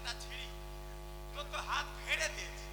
দাদা ছিঁড়ি। তো হাত ফেড়ে দিয়েছে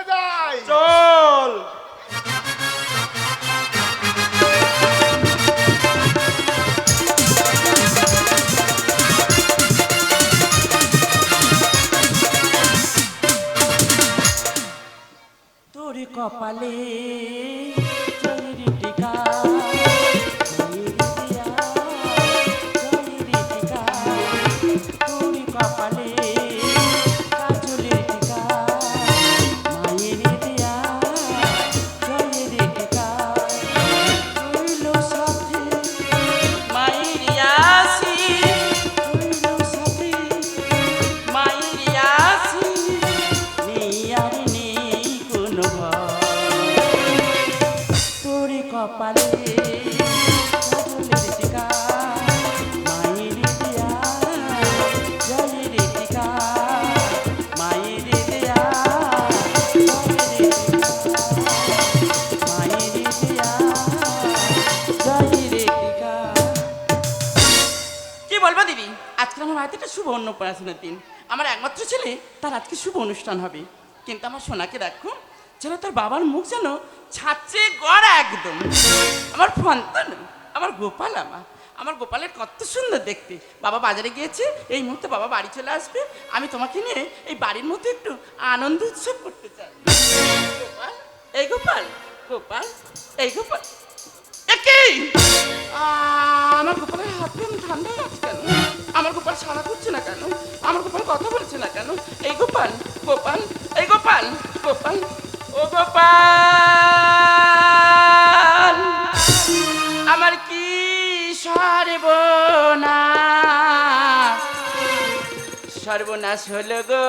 Jedi! অন্নপ্রাশনের দিন। আমার একমাত্র ছেলে, তার আজকে শুভ অনুষ্ঠান হবে। কিন্তু আমার সোনাকে দেখো, যেন তার বাবার মুখ যেন ছাড়ছে গড়া একদম। আমার ফন্তন আমার গোপাল আমার। আমার গোপালের কত সুন্দর দেখতে। বাবা বাজারে গিয়েছে, এই মুহূর্তে বাবা বাড়ি চলে আসবে। আমি তোমাকে নিয়ে এই বাড়ির মধ্যে একটু আনন্দ উৎসব করতে চাই। গোপাল, এই গোপাল গোপাল, এই গোপাল। একেই আমার গোপালের হাত ঠান্ডা লাগছে কেন আমার গোপাল সারা করছে না কেন? আমার গোপাল কথা বলছে না কেন? এই গোপাল গোপাল, এই গোপাল গোপাল, ও গোপাল, আমার কি সর্বনাশ? সর্বনাশ হলো গো।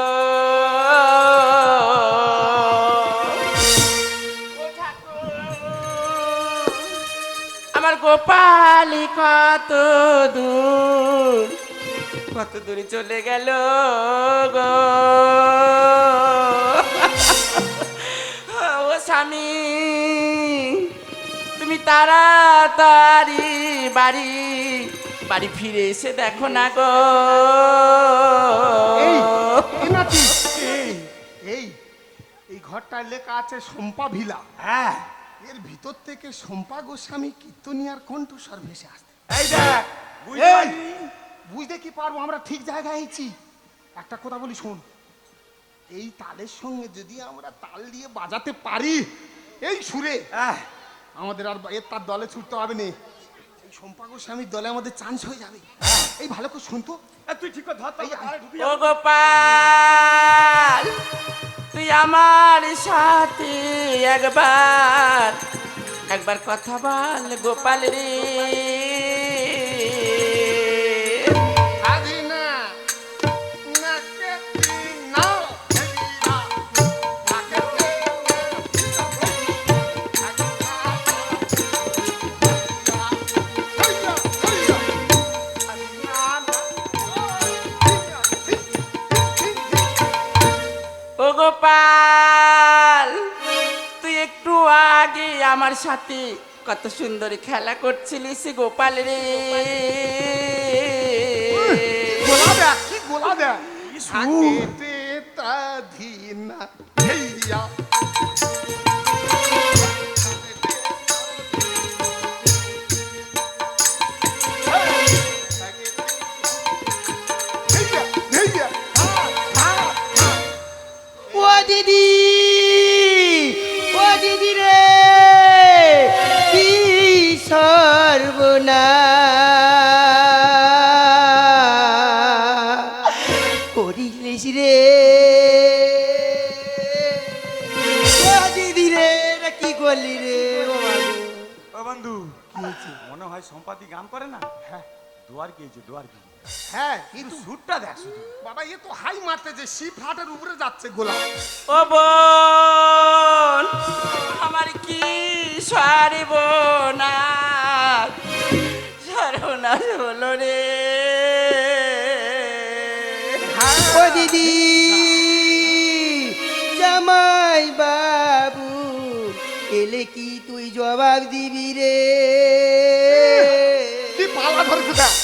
গোপালি কত দূর? কত দূরে চলে গেল গো। ও স্বামী তুমি তাড়াতাড়ি বাড়ি বাড়ি ফিরে এসে দেখো না গো। এই এই ঘরটায় লেখা আছে সম্পা ভিলা হ্যাঁ। এর ভিতর থেকে সম্পা গোস্বামী কীর্তনিয়ার কণ্ঠস্বর ভেসে আসতে এই দেখ বুঝতে কি পারব? আমরা ঠিক জায়গায় আছি। একটা কথা বলি শোন। এই তালের সঙ্গে যদি আমরা তাল দিয়ে বাজাতে পারি এই সুরে আমাদের আর এর তার দলে ছুটতে হবে না। এই সম্পা গোস্বামীর দলে আমাদের চান্স হয়ে যাবে। এই ভালো করে শুনতো এ, তুই ঠিক করে ধর। গোপাল! তুই আমার সাথে একবার একবার কথা বল গোপাল রে। সাথে কত সুন্দর খেলা করছিলিস গোপাল রে। গোলাপ দেখ বন্ধু। কি হয়েছে? মনে হয় সম্পাদি গান করে না? হ্যাঁ। দুয়ার গিয়েছে দুয়ার কি হ্যাঁ কিন্তু সুরটা দেখ শুধু। বাবা এ তো হাই মারতে যে শিপ হাটের উপরে যাচ্ছে গোলা ও বোন আমার কি সর্বনাশ সর্বনাশ হলো রে। ও দিদি জামাই বাবু এলে কি তুই জবাব দিবি রে। পালা পালা ধরেছে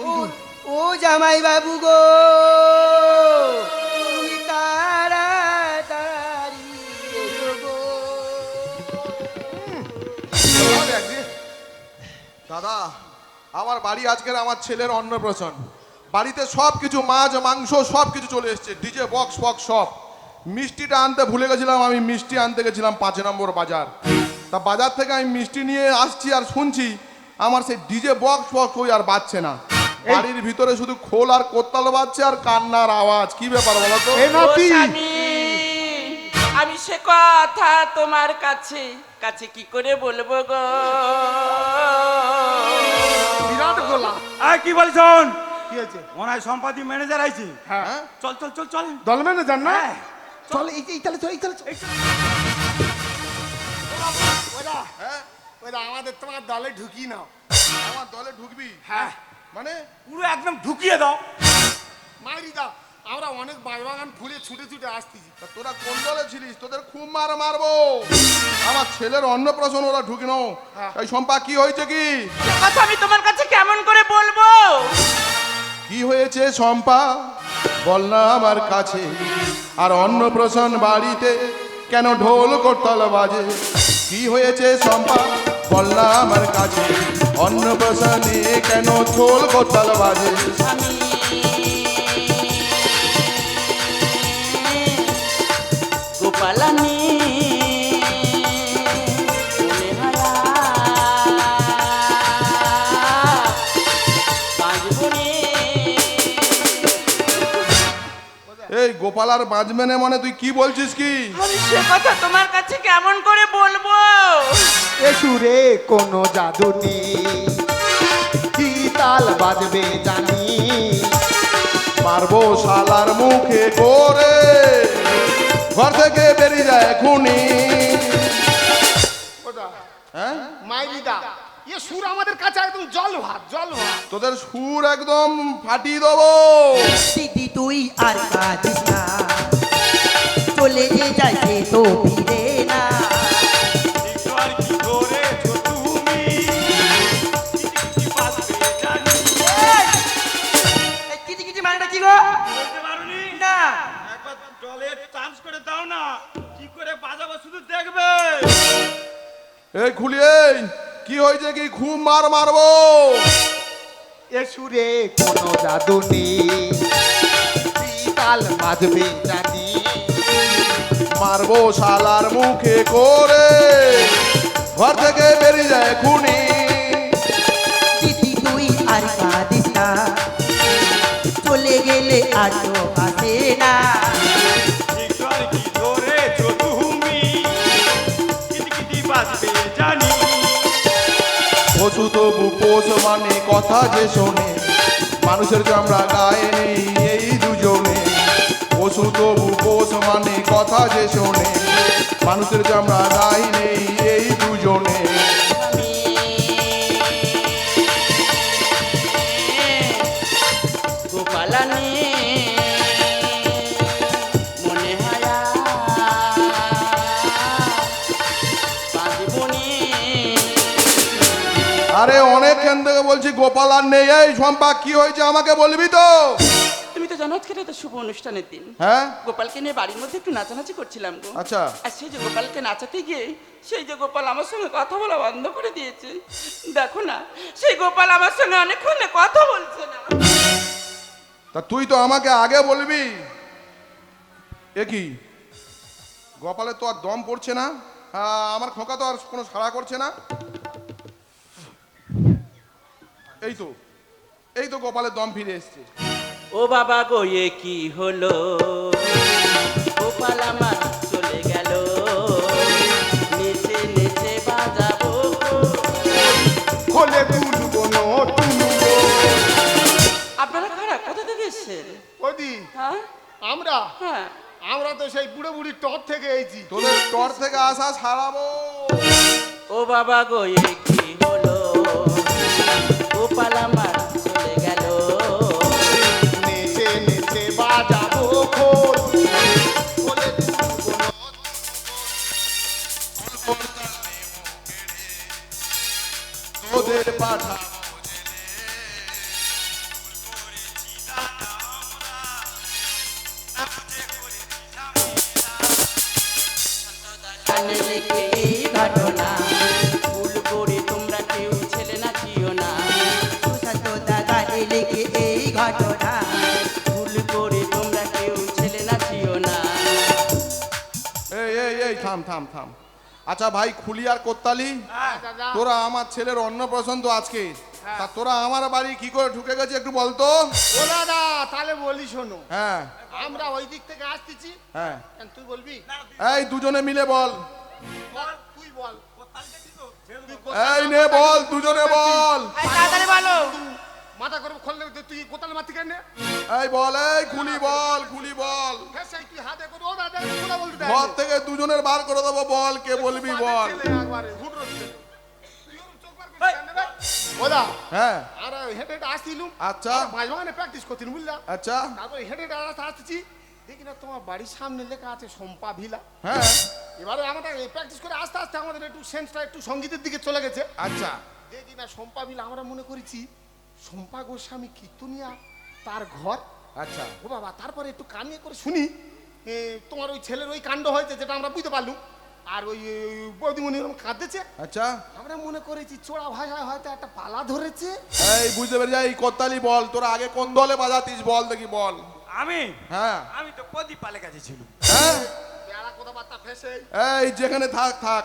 ও জামাই বাবু গো তুমি তাড়াতাড়ি এসো গো। গোলা দেখ রে। দাদা আমার বাড়ি আজকের আমার ছেলের অন্নপ্রাশন। বাড়িতে সব কিছু মাছ মাংস সব কিছু চলে এসছে। ডিজে বক্স বক্স সব। মিষ্টিটা আনতে ভুলে গেছিলাম আমি মিষ্টি আনতে গেছিলাম পাঁচ নম্বর বাজার। তা বাজার থেকে আমি মিষ্টি নিয়ে আসছি আর শুনছি আমার সেই ডিজে বক্স বক্স ওই আর বাজছে না। বাড়ির ভিতরে শুধু খোল আর কোত্তাল বাজছে আর কান্নার আওয়াজ। কি ব্যাপার বলো তো? আমি সে কথা তোমার কাছে কাছে কি করে বলব গো? বিরাট গোলা। আয় কি বলি শোন? কি হয়েছে? মনে হয় সম্পাদি ম্যানেজার আইছে। হ্যাঁ। চল চল চল চল। দল ম্যানেজার না? হ্যাঁ। চল এই এই তাহলে চল এই তাহলে চল। ওরা হ্যাঁ? ওরা আমাদের তোমার দলে ঢুকি নাও। আমার দলে ঢুকবি? হ্যাঁ। মানে? পুরো একদম ঢুকিয়ে দাও। মাইরি দাও আমরা অনেক বাগান ফুলে ছুটে ছুটে আসতেছি। তা তোরা কোন দলে ছিলিস? তোদের খুব মার মারবো। আমার ছেলের অন্নপ্রাশন ওরা ঢুকে নাও। হ্যাঁ। এই সম্পা কি হয়েছে কি? কথা আমি তোমার কাছে কেমন করে বলব? কি হয়েছে শম্পা? বল না আমার কাছে। আর অন্নপ্রাশন বাড়িতে কেন ঢোল করতাল বাজে? কি হয়েছে শম্পা? বল না আমার কাছে। অন্নপ্রাশনে কেন ঢোল কোতাল বাজে? আমি এই গোপাল আর বাজবে না মানে তুই কি বলছিস কি? আমি সে কথা তোমার কাছে কেমন করে বলব? এ সুরে কোনো জাদু নেই। কি তাল বাজবে জানি। মারবো শালার মুখে করে ঘর থেকে বেরিয়ে যায় খুনি। হ্যাঁ? মাইরি দা সুর আমাদের কাছে একদম জল ভাত জল ভাত তোদের সুর একদম ফাটিয়ে দেবো। দিদি তুই আর কাঁদিস না। চলে যাই সে তো ফিরে না। করে দাও না। কি করে বাজাবো শুধু দেখবে। এই খুলি কি হয়েছে কি খুব মার মারবো? এ সুরে কোনো জাদু নেই। তাল বাজবে জানি মারবো শালার মুখে করে। ঘর থেকে বেরিয়ে যায় খুনি। দিদি তুই আর কাঁদিস না। চলে গেলে আর তো আসে না। তবু পোষ মানে কথা যে শোনে। মানুষের চামড়া গায়ে নেই এই দুজনে। পশু তবু পোষ মানে কথা যে শোনে। মানুষের চামড়া গায়ে নেই এই দুজনে। মনে হারা বাঁচবনে আরে অনেকক্ষণ থেকে বলছি গোপাল আর নেই। এই সম্পা কি হয়েছে আমাকে বলবি তো? তুমি তো জানো আজকে তো শুভ অনুষ্ঠানের দিন। হ্যাঁ? গোপালকে নিয়ে বাড়ির মধ্যে একটু নাচানাচি করছিলাম গো। আচ্ছা। আর সেই যে গোপালকে নাচাতে গিয়ে সেই যে গোপাল আমার সঙ্গে কথা বলা বন্ধ করে দিয়েছে। দেখো না সেই গোপাল আমার সঙ্গে অনেকক্ষণ কথা বলছে না। তা তুই তো আমাকে আগে বলবি। এ কি? গোপালের তো আর দম পড়ছে না? আহ, আমার খোকা তো আর কোনো সাড়া করছে না? এই তো এই তো গোপালের দম ফিরে এসছে। ও বাবা গো এ কি হলো? গোপাল আমার চলে গেল। নেচে নেচে বাজাবো। খোলে তুলবো নতুন আপনারা খারাপ কোথা থেকে এসছেন? ওদি হ্যাঁ? আমরা? হ্যাঁ। আমরা তো সেই বুড়ো বুড়ির টপ থেকে এইছি তোদের টর থেকে আসা ছাড়াবো ও বাবা গো এ কি হলো? গোপাল আমার চলে গেল নেচে নেচে বাজাবো খোল খোলে তোদের পাঠা থাম থাম। আচ্ছা ভাই খুলি আর কোত্তালি। তোরা আমার ছেলের অন্নপ্রাশন তো আজকে। তা তোরা আমার বাড়ি কি করে ঢুকে গেছে একটু বলতো? ও দাদা তাহলে বলি শোনো। হ্যাঁ। আমরা ওই দিক থেকে আসতেছি। হ্যাঁ। তুই বলবি? এই দুজনে মিলে বল। বল, তুই বল। তুই এই নে বল দুজনে বল। তাড়াতাড়ি বলো। মাথা করে খুললে তুই কোতাল মারতি কেন? এই বল এই খুলি বল খুলি বল। হ্যাঁ সেই তুই হাতে করে ও দাদা কোথা বলতে দেয়। ঘর থেকে দুজনের বার করে দেবো বল কে বলবি বল। ওদা হ্যাঁ। আর হেঁটে আসছিলুম। আচ্ছা। মাঝ প্র্যাকটিস করছিলাম বুঝলা? আচ্ছা। তারপরে হেঁটে আসতে আসতেছি দেখি না তোমার বাড়ির সামনে লেখা আছে সম্পা ভিলা। হ্যাঁ। এবারে আমাদের প্র্যাকটিস করে আস্তে আস্তে আমাদের একটু সেন্সটা একটু সঙ্গীতের দিকে চলে গেছে। আচ্ছা। দেখি না সম্পা ভিলা আমরা মনে করেছি সম্পা গোস্বামী কীর্তনিয়া তার ঘর। আচ্ছা। ও বাবা তারপরে একটু কানিয়ে করে শুনি তোমার ওই ছেলের ওই কাণ্ড হয়েছে যেটা আমরা বুঝতে পারলুম। আর ওই ওই বৌদিমণি ওরকম কাঁদতেছে আচ্ছা। আমরা মনে করেছি চোরা ভাষায় হয়তো একটা পালা ধরেছে। এই বুঝতে পেরে যাই কত্তালি বল তোরা আগে কোন দলে বাজাতিস বল দেখি বল। আমি? হ্যাঁ। আমি তো প্রদীপ পালে কাছে ছিল হ্যাঁ। কথাবার্তা ফেসে। এই যেখানে থাক থাক।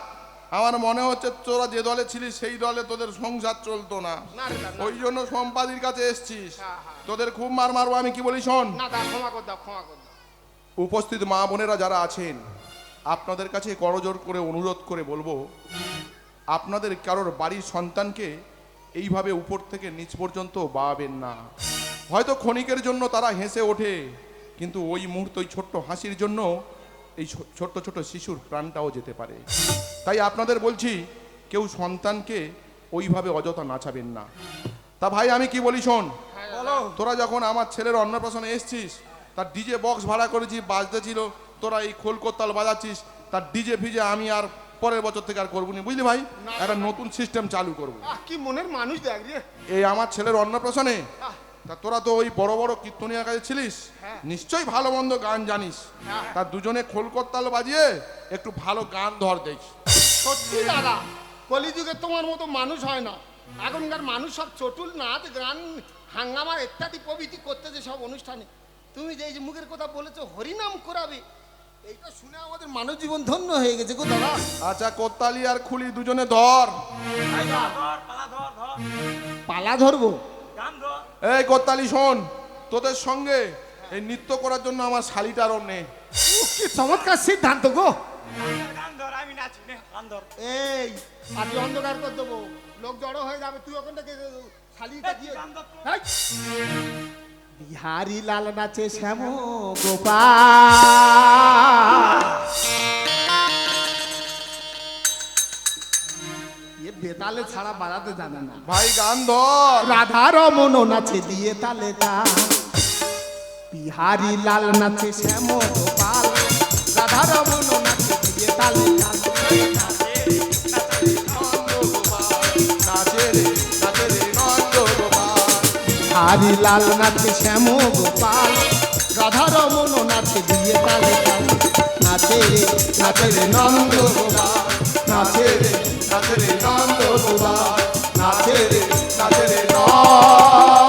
আমার মনে হচ্ছে তোরা যে দলে ছিলিস সেই দলে তোদের সংসার চলতো না। ওই জন্য সম্পাদির কাছে এসছিস। হ্যাঁ, হ্যাঁ। তোদের খুব মার মারবো আমি কি বলি শোন? উপস্থিত মা বোনেরা যারা আছেন আপনাদের কাছে করজোর করে অনুরোধ করে বলব আপনাদের কারোর বাড়ির সন্তানকে এইভাবে উপর থেকে নিচ পর্যন্ত বাবেন না। হয়তো ক্ষণিকের জন্য তারা হেসে ওঠে কিন্তু ওই মুহূর্তে ওই ছোট্ট হাসির জন্য এই ছোট্ট ছোট্ট শিশুর প্রাণটাও যেতে পারে। তাই আপনাদের বলছি কেউ সন্তানকে ওইভাবে অযথা নাচাবেন না। তা ভাই আমি কি বলি শোন? বলো। তোরা যখন আমার ছেলের অন্নপ্রাশনে এসছিস তার ডিজে বক্স ভাড়া করেছি বাজতে ছিল তোরা এই খোলকোত্তাল বাজাচ্ছিস তার ডিজে ফিজে আমি আর পরের বছর থেকে আর করব নি। বুঝলি ভাই? একটা নতুন সিস্টেম চালু করব। কি মনের মানুষ দেখ এই আমার ছেলের অন্নপ্রাশনে তা তোরা তো ওই বড় বড় কীর্তনিয়ার কাছে ছিলিস? হ্যাঁ। নিশ্চয়ই ভালো মন্দ গান জানিস। হ্যাঁ। তার দুজনে খোলকোত্তাল বাজিয়ে একটু ভালো গান ধর দেখ সত্যি দাদা কলিযুগে তোমার মতো মানুষ হয় না। এখনকার মানুষ সব চটুল নাচ গান হাঙ্গামা ইত্যাদি প্রভৃতি করতেছে সব অনুষ্ঠানে। তুমি যে এই যে মুখের কথা বলেছ হরিনাম করাবে এইটা শুনে আমাদের মানব জীবন ধন্য হয়ে গেছে গো দাদা। আচ্ছা কোত্তালি আর খুলি দুজনে ধর পালা ধর, ধর। পালা ধরবো? গান ধর। এই কোত্তালি শোন তোদের সঙ্গে এই নৃত্য করার জন্য আমার শালিটারও নেই। উহ, কি চমৎকার সিদ্ধান্ত গো। আমি এই আজকে অন্ধকার করে দেবো। লোক জড়ো হয়ে যাবে তুই ওখান থেকে শালিটা দিয়ে! বিহারি লাল নাচে শ্যাম গোপাল। বেতালে ছাড়া বাজাতে জানে না ভাই গান ধর রাধা রমন নাচে দিয়ে তালে তাল বিহারি লাল নাচে শ্যাম গোপাল রাধা রমন নাচে দিয়ে তালে হারি লাল নাচে শ্যাম গোপাল রাধা রমন নাচে দিয়ে তালে তাল নাচে রে নাচে রে নন্দ গোপাল নাচে রে নাচে রে নন্দ অনুদান নাচে রে নাচে রে না